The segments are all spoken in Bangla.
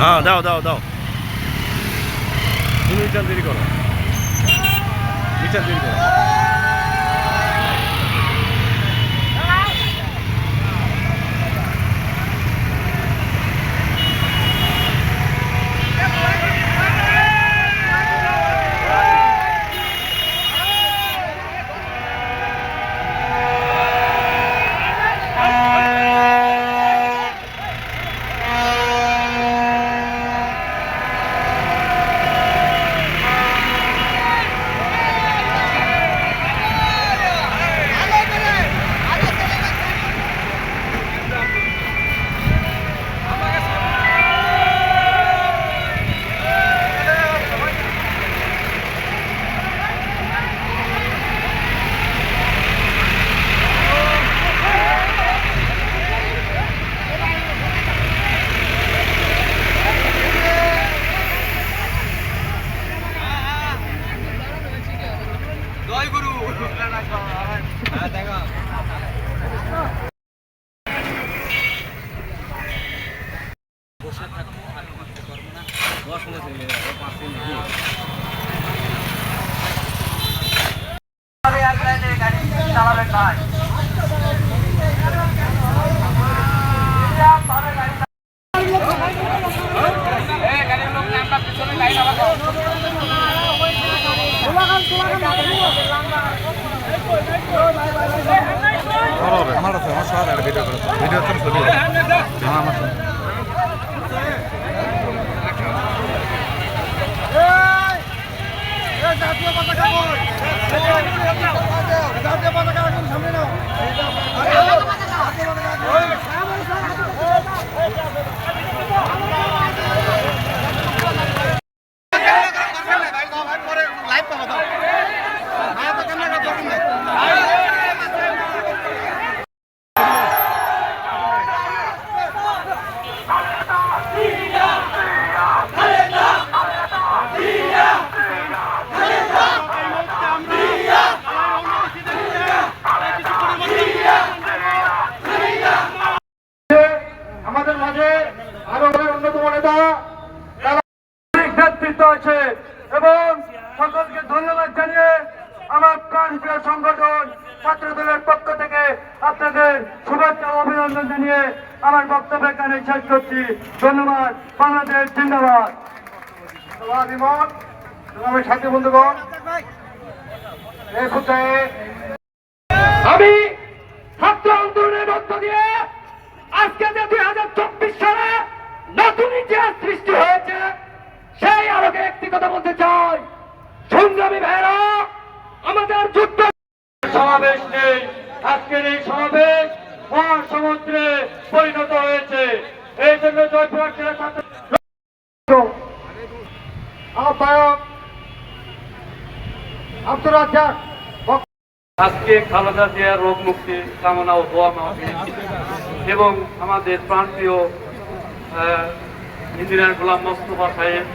হ্যাঁ দাও দাও দাও। তুমি মিচান দেরি করো। মিচান দেরি করো। 我要听的是，我要把声音。ধন্যবাদ, বাংলাদেশ জিন্দাবাদ। আমি সাথী বন্ধুগণ। আমি ছাত্র আন্দোলনের মধ্য দিয়ে আজকে যে দুই হাজার চব্বিশ সালে নতুন ইতিহাস সৃষ্টি হয়েছে, সেই আলোকে একটি কথা বলতে চাই। সংগ্রামী ভাইরা আমাদের যুদ্ধ সমাবেশ নেই আজকের এই সমাবেশ মহাসমুদ্রে পরিণত হয়েছে। এই জন্য জয়পুর জেলা ছাত্র আহ্বায়ক। আব্দুর রাজ্জাক আজকে খালেদা জিয়ার রোগ মুক্তি কামনা ও দোয়া মাহফিল এবং আমাদের আহ, ইঞ্জিনিয়ার গোলাম মোস্তফা সাহেব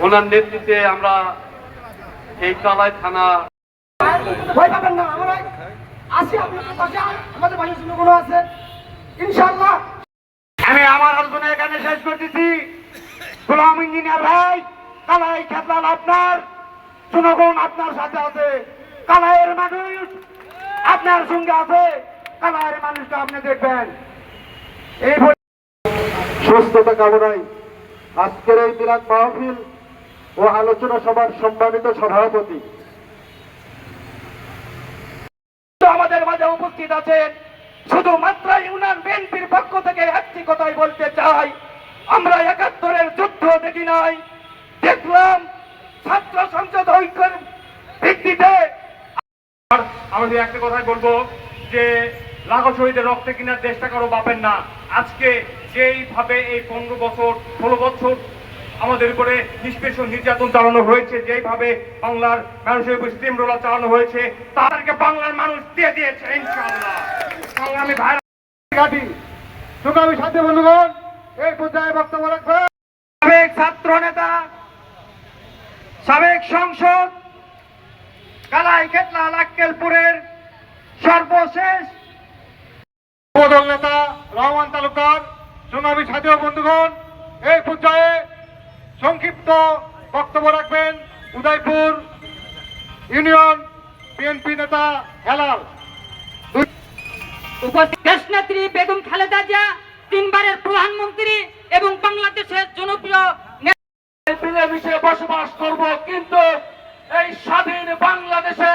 ওনার নেতৃত্বে আমরা এই কালাই থানা ভয় পাবেন না আমরা আছি আপনাদের পাশে। আমাদের বাড়ির জনগণ আছে। ইনশাআল্লাহ আমি আমার আলোচনা এখানে শেষ করতেছি। গোলাম ইঞ্জিনিয়ার ভাই, কালাই খেতলাল আপনার, জনগণ আপনার সাথে আছে। কালাইয়ের মানুষ আপনার সঙ্গে আছে। কালাইয়ের মানুষটা আপনি দেখবেন। এই সুস্থতা কামনায় আজকের এই বিরাট মাহফিল ও আলোচনা সভার সম্মানিত সভাপতি। আমাদের মাঝে উপস্থিত আছেন শুধুমাত্র ইউনিয়ন বিএনপির পক্ষ থেকে একটি কথাই বলতে চাই। আমরা একাত্তরের যুদ্ধ দেখি নাই। দেখলাম ছাত্র সংসদ ঐক্যের ভিত্তিতে আমাদের একটা কথাই বলব যে লাখো শহীদের রক্তে কিনার দেশটা কারও বাপের না। আজকে যেইভাবে এই পনেরো বছর, ষোলো বছর আমাদের উপরে নিষ্পেষ নির্যাতন চালানো হয়েছে, যেইভাবে বাংলার মানুষের উপর স্টিম রোলার চালানো হয়েছে, তাদেরকে বাংলার মানুষ দিয়ে দিয়েছে, ইনশাআল্লাহ। সংগ্রামী ভাই সুগামী সাথী বন্ধুগণ, এই পর্যায়ে বক্তব্য সাবেক ছাত্র নেতা, সাবেক সংসদ, কালাই সর্বশেষ উপদল নেতা রহমান তালুকদার, সুনামী সাথী বন্ধুগণ, এই পর্যায়ে সংক্ষিপ্ত বক্তব্য রাখবেন উদয়পুর ইউনিয়ন বিএনপি নেতা হেলাল। উপস্থিত দেশনেত্রী বেগম খালেদা জিয়া, তিনবারের প্রধানমন্ত্রী এবং বাংলাদেশের জনপ্রিয় বসবাস করব, কিন্তু এই স্বাধীন বাংলাদেশে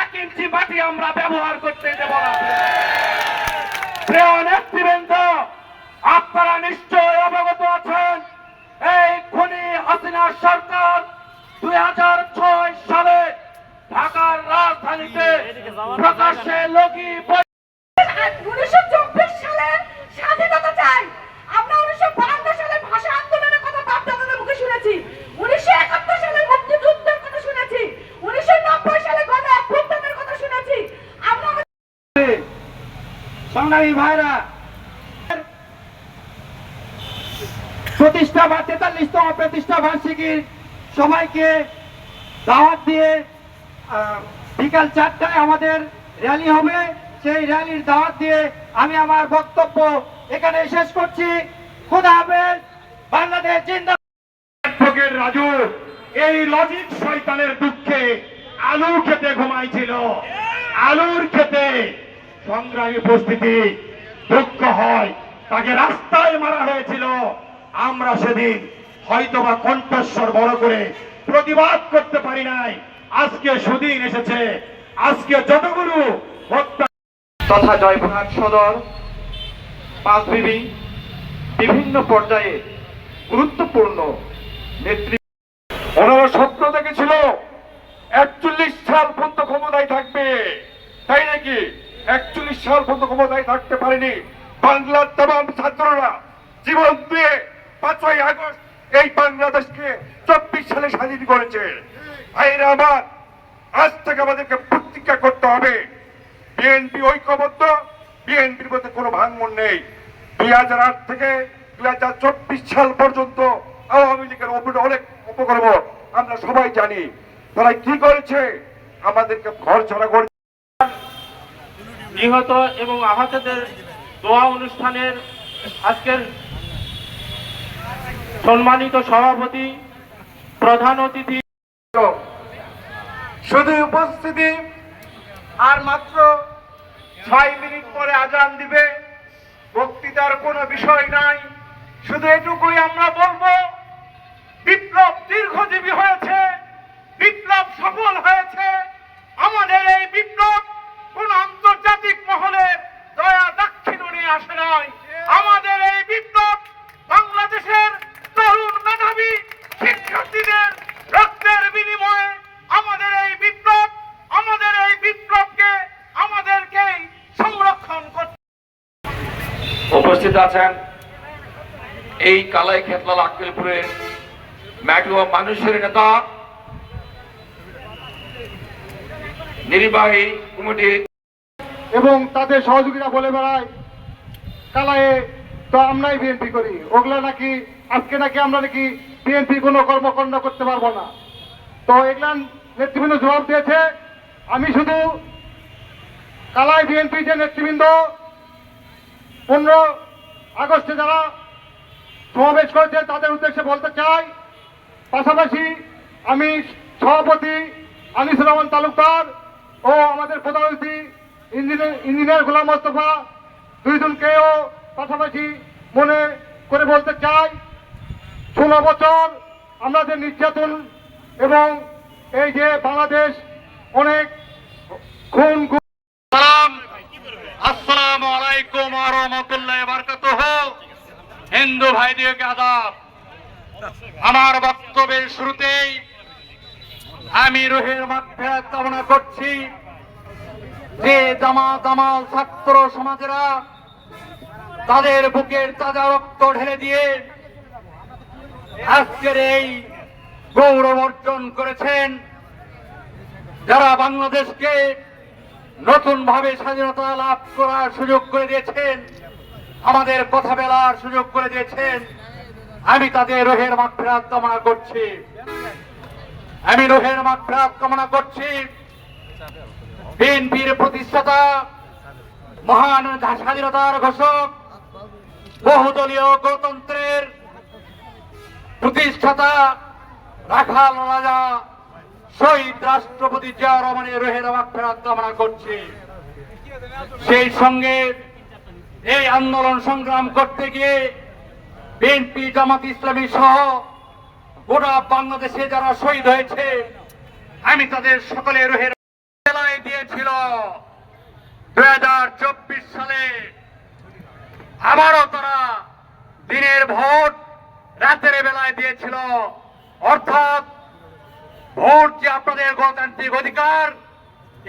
এক ইঞ্চি মাটি আমরা ব্যবহার করতে দেব না। প্রিয় নেতৃবৃন্দ, আপনারা নিশ্চয় অবগত আছেন, এই খুনি হাসিনা সরকার দুই হাজার ঢাকার রাজধানীতে প্রকাশ্যে লগি উনিশশো চব্বিশ সালের স্বাধীনতা চাই। আমরা উনিশশো বাহান্ন সালের ভাষা আন্দোলনের কথা বাপদাদাদের মুখে শুনেছি। উনিশশো একাত্তর সালে মুক্তিযুদ্ধের কথা শুনেছি। উনিশশো নব্বই সালে গণ অভ্যুত্থানের কথা শুনেছি। আমরা সংগ্রামী ভাইরা প্রতিষ্ঠা বা তেতাল্লিশতম প্রতিষ্ঠা বার্ষিকীর সবাইকে দাওয়াত দিয়ে আহ, বিকাল চারটায় আমাদের র্যালি হবে। সেই র্যালির দাওয়াত দিয়ে আমি আমার বক্তব্য এখানে শেষ করছি। খোদা হাফেজ, বাংলাদেশ জিন্দা রাজু, এই লজিক শয়তানের দুঃখে আলু খেতে ঘুমাইছিল। আলুর খেতে সংগ্রামী উপস্থিতি দুঃখ হয়, তাকে রাস্তায় মারা হয়েছিল। আমরা সেদিন হয়তোবা কণ্ঠস্বর বড় করে প্রতিবাদ করতে পারি নাই। আজকে সুদিন এসেছে। আজকে যতগুলো হত্যা তথা জয়পুরহাট সদর পাঁচবিবি বিভিন্ন পর্যায়ে গুরুত্বপূর্ণ নেতৃত্ব ওনারা স্বপ্ন দেখেছিল একচল্লিশ সাল পর্যন্ত ক্ষমতায় থাকবে। তাই নাকি একচল্লিশ সাল পর্যন্ত ক্ষমতায় থাকতে পারেনি বাংলার তাম ছাত্ররা? জীবন দিয়ে পাঁচই আগস্ট এই বাংলাদেশকে চব্বিশ সালে স্বাধীন করেছে। ভাইরা আমার আজ থেকে আমাদেরকে প্রতিজ্ঞা করতে হবে। বিএনপি ঐক্যবদ্ধ, বিএনপির মধ্যে কোনো ভাঙন নেই। দুই হাজার আট থেকে দুই হাজার চব্বিশ সাল পর্যন্ত আওয়ামী লীগের অনেক উপকর্ম আমরা সবাই জানি। তারা কি করেছে? আমাদেরকে ঘর ছাড়া করে নিহত এবং আহতদের দোয়া অনুষ্ঠানের আজকের সম্মানিত সভাপতি প্রধান অতিথি শুধু উপস্থিতি, আর মাত্র ছয় মিনিট পরে আজান দিবে। বক্তৃতার কোনো বিষয় নাই। শুধু এটুকুই আমরা বলব, বিপ্লব দীর্ঘজীবী হয়েছে, বিপ্লব সফল হয়েছে। আমাদের এই বিপ্লব কোন আন্তর্জাতিক মহলে দয়া দাক্ষিণ্য আসে নাই। আমাদের এই বিপ্লব বাংলাদেশের তরুণ মেধাবী শিক্ষার্থীদের রক্তের বিনিময়ে আমাদের এই বিপ্লব আমাদের এই বিপ্লবকে আমাদেরকেই সংরক্ষণ করতে উপস্থিত আছেন এই কালাই খেতলাল আক্কেলপুরের ম্যাটুয়া মানুষের নেতা নির্বাহী কমিটির এবং তাদের সহযোগিতা বলে বেড়ায় কালায়ে তো আমরাই বিএনপি করি। ওগুলা নাকি আজকে নাকি আমরা নাকি বিএনপি কোনো কর্মকাণ্ড করতে পারব না। তো এগুলা নেতৃবৃন্দ জবাব দিয়েছে। আমি শুধু কালাই বিএনপি যে নেতৃবৃন্দ, পনেরো আগস্টে যারা সমাবেশ করেছে, তাদের উদ্দেশ্যে বলতে চাই, পাশাপাশি আমি সভাপতি আনিসুর রহমান তালুকদার ও আমাদের প্রধান অতিথি ইঞ্জিনিয়ার ইঞ্জিনিয়ার গোলাম মোস্তফা দুইজনকেও পাশাপাশি মনে করে বলতে চাই, ষোলো বছর আমরা যে নির্যাতন এবং এই যে বাংলাদেশ অনেক খুন আসসালামু আলাইকুম রাহমাতুল্লাহি হিন্দু আদাব। আমার বক্তব্যের শুরুতেই আমি রুহের মাগফিরাত কামনা করছি যে জামা জামাল ছাত্র সমাজেরা তাদের বুকের তাজা রক্ত ঢেলে দিয়ে আজকের এই গৌরব অর্জন করেছেন। যারা বাংলাদেশকে নতুন ভাবে স্বাধীনতা লাভ করার সুযোগ করে দিয়েছেন, আমাদের কথা বলার সুযোগ করে দিয়েছেন, আমি তাদের রোহের মাগফিরাত কামনা করছি। আমি রোহের মাগফিরাত কামনা করছি। বিএনপির প্রতিষ্ঠাতা, মহান স্বাধীনতার ঘোষক, বহুদলীয় গণতন্ত্রের প্রতিষ্ঠাতা রাখাল রাজা, শহীদ রাষ্ট্রপতি জিয়া রহমানের রোহের ফেরত কামনা করছি। সেই সঙ্গে এই আন্দোলন সংগ্রাম করতে গিয়ে বিএনপি, জামাত ইসলামী সহ গোটা বাংলাদেশে যারা শহীদ হয়েছে, আমি তাদের সকলে রোহের জেলায় দিয়েছিল। দুই হাজার চব্বিশ সালে আবারও তারা দিনের ভোট রাতের বেলায় দিয়েছিল। অর্থাৎ ভোট যে আপনাদের গণতান্ত্রিক অধিকার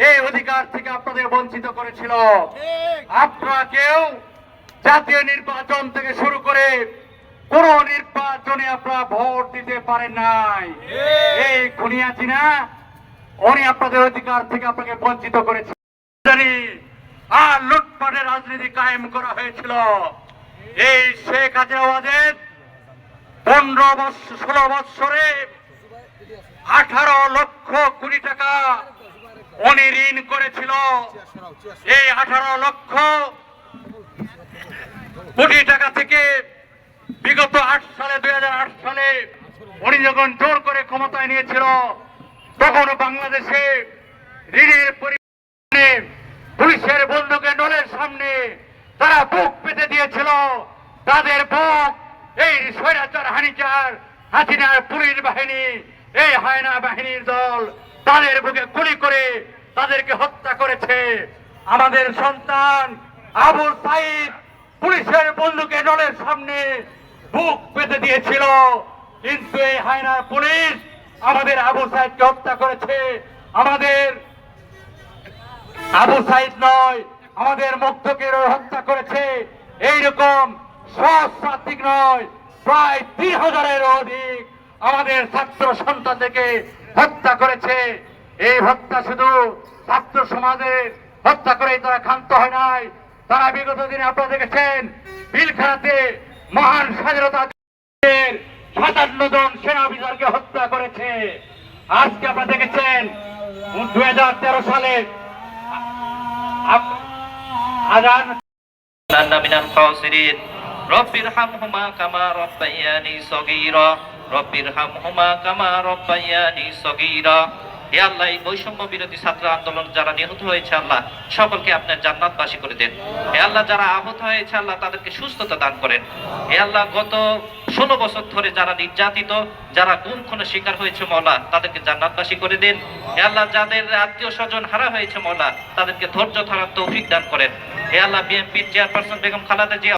এই অধিকার থেকে আপনাদের বঞ্চিত করেছিল। আপনারা কেউ জাতীয় নির্বাচন থেকে শুরু করে কোন নির্বাচনে আপনারা ভোট দিতে পারেন নাই। এই খুনিয়াছি না উনি আপনাদের অধিকার থেকে আপনাকে বঞ্চিত করেছে আর লুটপাটের রাজনীতি কায়েম করা হয়েছিল। এই শেখ হাসিনাবাদের পনেরো বছর ষোলো বৎসরে আঠারো লক্ষ কোটি টাকা উনি ঋণ করেছিল। এই আঠারো লক্ষ কোটি টাকা থেকে বিগত আট সালে, দুই হাজার আট সালে উনি যখন জোর করে ক্ষমতায় নিয়েছিল, তখন বাংলাদেশে ঋণের পরিমাণে পুলিশের বন্দুকে নলের সামনে তারা বুক পেতে দিয়েছিল তাদের বুক এই হানিচার হাসিনার পুলিশ বাহিনী, এই হায়না বাহিনীর দল তাদের বুকে গুলি করে তাদেরকে হত্যা করেছে। আমাদের সন্তান আবু সাইদ পুলিশের বন্দুকে নলের সামনে বুক পেতে দিয়েছিল। কিন্তু এই হায়নার পুলিশ আমাদের আবু সাইদকে হত্যা করেছে। আমাদের আবু সাইদ নয়, আমাদের মুক্তকে হত্যা করেছে। এইরকম সহস্রাধিক নয় প্রায় তিন হাজারের অধিক আমাদের ছাত্র সন্তানদেরকে হত্যা করেছে। এই হত্যা শুধু ছাত্র সমাজের হত্যা করেই তারা ক্ষান্ত হয় নাই। তারা বিগত দিনে আপনারা দেখেছেন, বিলখানাতে মহান স্বাধীনতা সাতান্ন জন সেনা অফিসারকে হত্যা করেছে। আজকে আপনারা দেখেছেন দু হাজার তেরো সালে আজান রব্বির হামহুমা কামা রব্বাইয়ানি সগীরা রব্বির কামা রব্বাইয়ানি সগীরা। হে আল্লাহ, এই বৈষম্য বিরোধী ছাত্র আন্দোলন যারা নিহত হয়েছে আল্লাহ, সকলকে আপনার জান্নাতবাসী করে দেন। হে আল্লাহ, যারা আহত হয়েছে আল্লাহ, তাদেরকে সুস্থতা দান করেন। হে আল্লাহ, গত ষোলো বছর ধরে যারা নির্যাতিত, যারা গুম শিকার হয়েছে মৌলা তাদেরকে জান্নাতবাসী করে দেন। হে আল্লাহ, যাদের আত্মীয় স্বজন হারা হয়েছে মৌলা তাদেরকে ধৈর্য ধরার তৌফিক দান করেন। হে আল্লাহ, বিএনপির চেয়ারপারসন বেগম খালাদা জিয়া